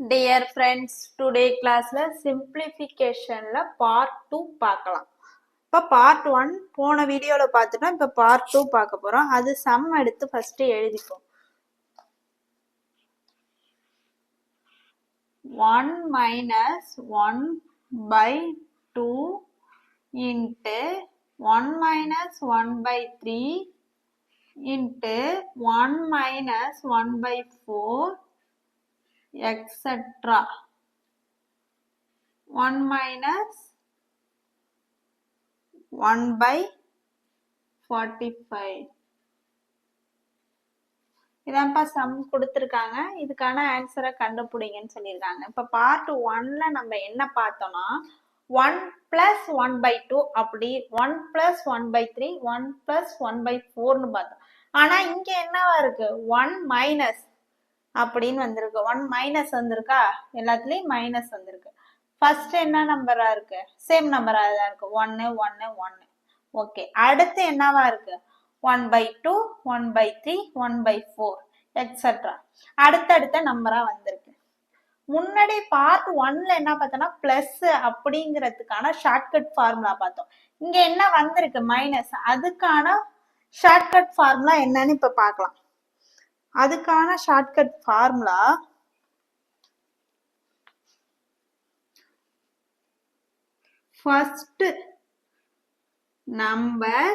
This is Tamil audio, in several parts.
டியர் ஃப்ரெண்ட்ஸ் டுடே கிளாஸில் சிம்பிளிஃபிகேஷனில் பார்ட் டூ பார்க்கலாம். இப்போ பார்ட் ஒன் போன வீடியோவில் பார்த்துட்டோம். இப்போ பார்ட் டூ பார்க்க போகிறோம் அது சம் எடுத்து first எழுதிப்போம். One minus one by two into one minus one by three into one minus one by four etc. 1 minus 1 by 45. இதான்ப்பா சம் கொடுத்துருக்காங்க இதுக்கான ஆன்சரை கண்டுபிடிங்கன்னு சொல்லியிருக்காங்க இப்போ பார்ட் ஒன்ல நம்ம என்ன பார்த்தோம்னா one plus one by two அப்படி one plus one by three one plus one by ஃபோர்னு பார்த்தோம் ஆனால் இங்கே என்னவா இருக்கு ஒன் மைனஸ் அப்படின்னு வந்திருக்கு. ஒன் மைனஸ் வந்திருக்கா? எல்லாத்துலேயும் மைனஸ் வந்திருக்கு. ஃபர்ஸ்ட் என்ன நம்பரா இருக்கு? சேம் நம்பரா தான் இருக்கு. ஒன்னு ஒன்னு ஒன்னு ஓகே அடுத்து என்னவா இருக்கு? One by two one by three one by four extra அடுத்தடுத்த நம்பரா வந்திருக்கு. முன்னாடி பார்ட் ஒன்ல என்ன பார்த்தோம்னா பிளஸ் அப்படிங்கிறதுக்கான ஷார்ட்கட் ஃபார்முலா பார்த்தோம். இங்க என்ன வந்திருக்கு? மைனஸ் அதுக்கான ஷார்ட்கட் ஃபார்முலா என்னன்னு இப்ப பார்க்கலாம். அதுக்கான shortcut formula first number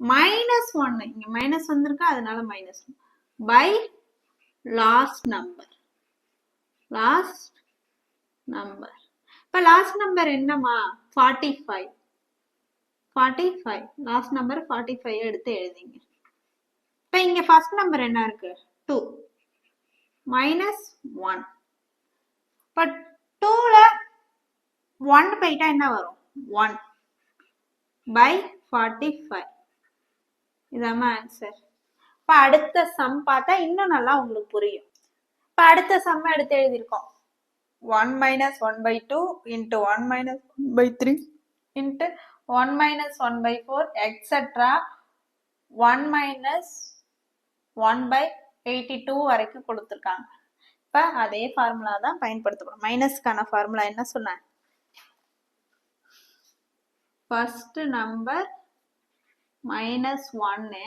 minus ஒன்னு இங்க மைனஸ் வந்திருக்கு அதனால minus one by last number last number இப்ப லாஸ்ட் நம்பர் என்னமா forty five forty five last number forty five எடுத்து எழுதிங்க. இப்போ இங்க ஃபர்ஸ்ட் நம்பர் என்ன இருக்கு? டூ மைனஸ் ஒன் இப்போ டூல ஒன் போயிட்டா என்ன வரும்? ஒன் பை ஃபார்ட்டி ஃபைவ் இதாம ஆன்சர் இப்போ அடுத்த சம் பார்த்தா இன்னும் நல்லா உங்களுக்கு புரியும். இப்போ அடுத்த சம் எடுத்து எழுதியிருக்கோம். One minus one by two into one minus one by three into one minus one by four extra one minus one by eighty two வரைக்கும் கொடுத்துருக்காங்க. இப்போ அதே ஃபார்முலா தான் பயன்படுத்தப்படும். மைனஸ்க்கான ஃபார்முலா என்ன சொன்னேன் ஃபர்ஸ்ட் நம்பர் மைனஸ் ஒன்னு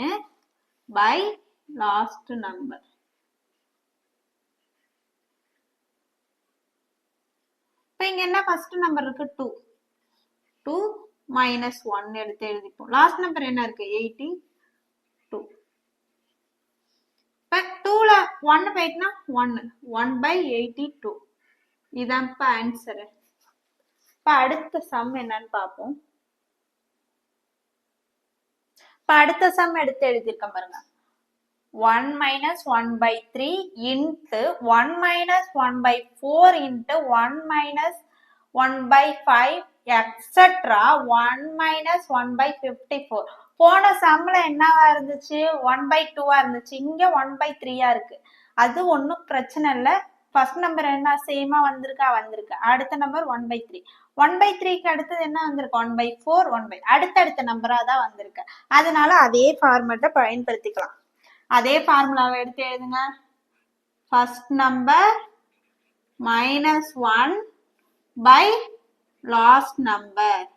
பை லாஸ்ட் நம்பர் இப்போ இங்க என்ன ஃபர்ஸ்ட் நம்பர் இருக்கு? டூ டூ மைனஸ் ஒன் எடுத்து எழுதிப்போம். லாஸ்ட் நம்பர் என்ன இருக்கு? எயிட்டி டூ இப்போ டூவில் ஒன்று போயிட்டுனா ஒன்று ஒன் பை எயிட்டி டூ இதான்ப்பா ஆன்சரு இப்போ அடுத்த சம் என்னன்னு பார்ப்போம் இப்போ அடுத்த சம் எடுத்து எழுதியிருக்கேன் பாருங்க. One minus one by three into one minus one by four into one minus one by five extra one minus one by fifty four போன சம்ல என்னவா இருந்துச்சு? ஒன் பை டூவா இருந்துச்சு. இங்க ஒன் பை த்ரீயா இருக்கு. அது ஒன்றும் பிரச்சனை இல்லை. ஃபர்ஸ்ட் நம்பர் என்ன? சேமா வந்திருக்கா? வந்திருக்கு. அடுத்த number one by three one by த்ரீக்கு அடுத்தது என்ன வந்திருக்கு? One by four one by அடுத்தடுத்த நம்பரா தான் வந்திருக்கு. அதனால அதே ஃபார்மேட்டை பயன்படுத்திக்கலாம். அதே ஃபார்முலாவை எடுத்து எழுதுங்க. First number minus one by last number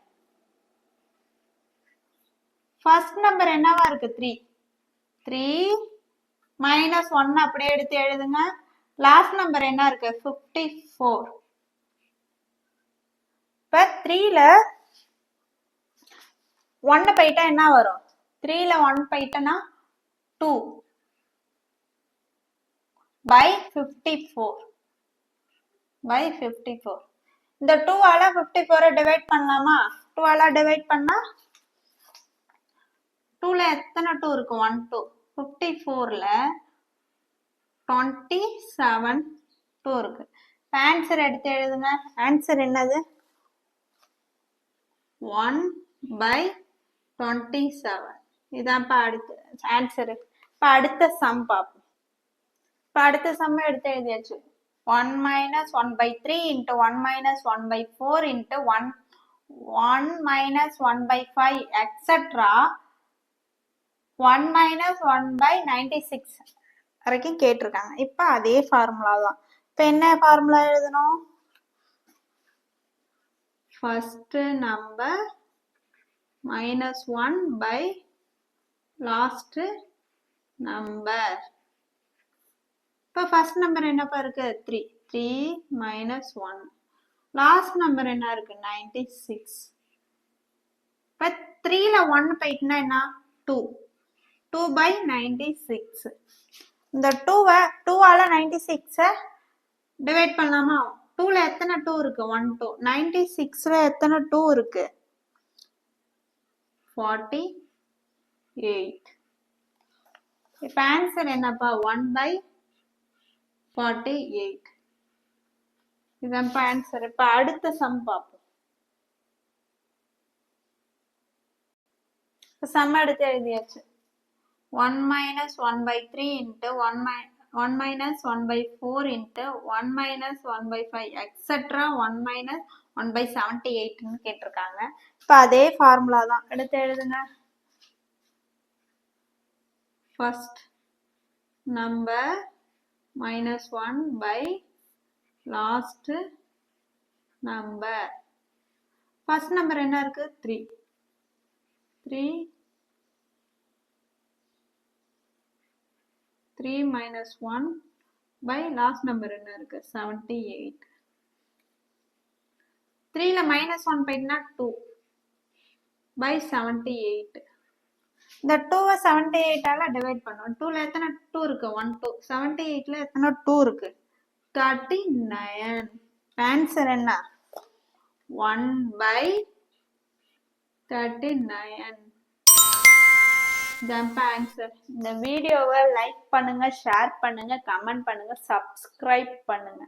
first number என்னவா இருக்கு? த்ரீ த்ரீ மைனஸ் ஒன் அப்படியே எடுத்து எழுதுங்க. லாஸ்ட் நம்பர் என்ன இருக்கு? ஃபிஃப்டி ஃபோர் இப்போ த்ரீல ஒன்னு போயிட்டா என்ன வரும்? த்ரீல one போயிட்டனா two by fifty four by fifty four இந்த டூவால ஃபிஃப்டி ஃபோரை டிவைட் பண்ணலாமா? டூவால டிவைட் பண்ணா டூல எத்தனை டூ இருக்கு ஒன் டூ ஃபிஃப்டி ஃபோர்ல டுவெண்ட்டி செவன் டூ இருக்கு. ஆன்சர் எடுத்து எழுதுங்க. ஆன்சர் என்னது? ஒன் பை டுவெண்ட்டி செவன் இதான்ப்பா அடுத்து ஆன்சரு இப்போ அடுத்த சம் பார்ப்போம். இப்போ அடுத்த சம் எடுத்து எழுதியாச்சு. One minus one by three into one minus one by four into one one minus one by five extra one minus one by ninety six வரைக்கும் கேட்டிருக்காங்க. இப்போ அதே ஃபார்முலா தான். இப்போ என்ன ஃபார்முலா எழுதணும்? First number minus one by last number இப்போ ஃபர்ஸ்ட் நம்பர் என்னப்பா இருக்கு? Three three minus one last number என்ன இருக்கு? நைன்டி சிக்ஸ் இப்போ த்ரீல ஒன் போயிட்டுனா என்ன? Two two by ninety six இந்த டூவை டூவால் நைன்டி சிக்ஸை டிவைட் பண்ணலாமா? டூவில் எத்தனை டூ இருக்கு? ஒன் டூ நைன்டி சிக்ஸில் எத்தனை டூ இருக்கு? ஃபார்ட்டி எயிட் இப்போ ஆன்சர் என்னப்பா? ஒன் பை ஃபார்ட்டி எயிட் இதான்ப்பா ஆன்சர் இப்போ அடுத்த சம் பார்ப்போம். இப்போ சம் எடுத்து எழுதியாச்சு. One minus one by three into one my one minus one by four into one minus one by five extra one minus one by seventy எயிட்னு கேட்டிருக்காங்க. இப்போ அதே ஃபார்முலா தான். எடுத்து எழுதுங்க. First number minus one by last number first number என்ன இருக்குது three three three minus one by last number என்ன இருக்கு? செவன்டி எயிட் த்ரீல மைனஸ் ஒன் போயிட்டுனா டூ பை செவன்டி எயிட் இந்த டூவை செவன்டி எயிட்டால டிவைட் பண்ணுவோம். டூல எத்தனை டூ இருக்கு? ஒன் டூ செவன்டி எயிட்ல எத்தனை டூ இருக்கு? தேர்ட்டி நைன் ஆன்சர் என்ன? One by thirty nine jump answer இந்த வீடியோவை லைக் பண்ணுங்க ஷேர் பண்ணுங்க கமெண்ட் பண்ணுங்க சப்ஸ்கிரைப் பண்ணுங்க.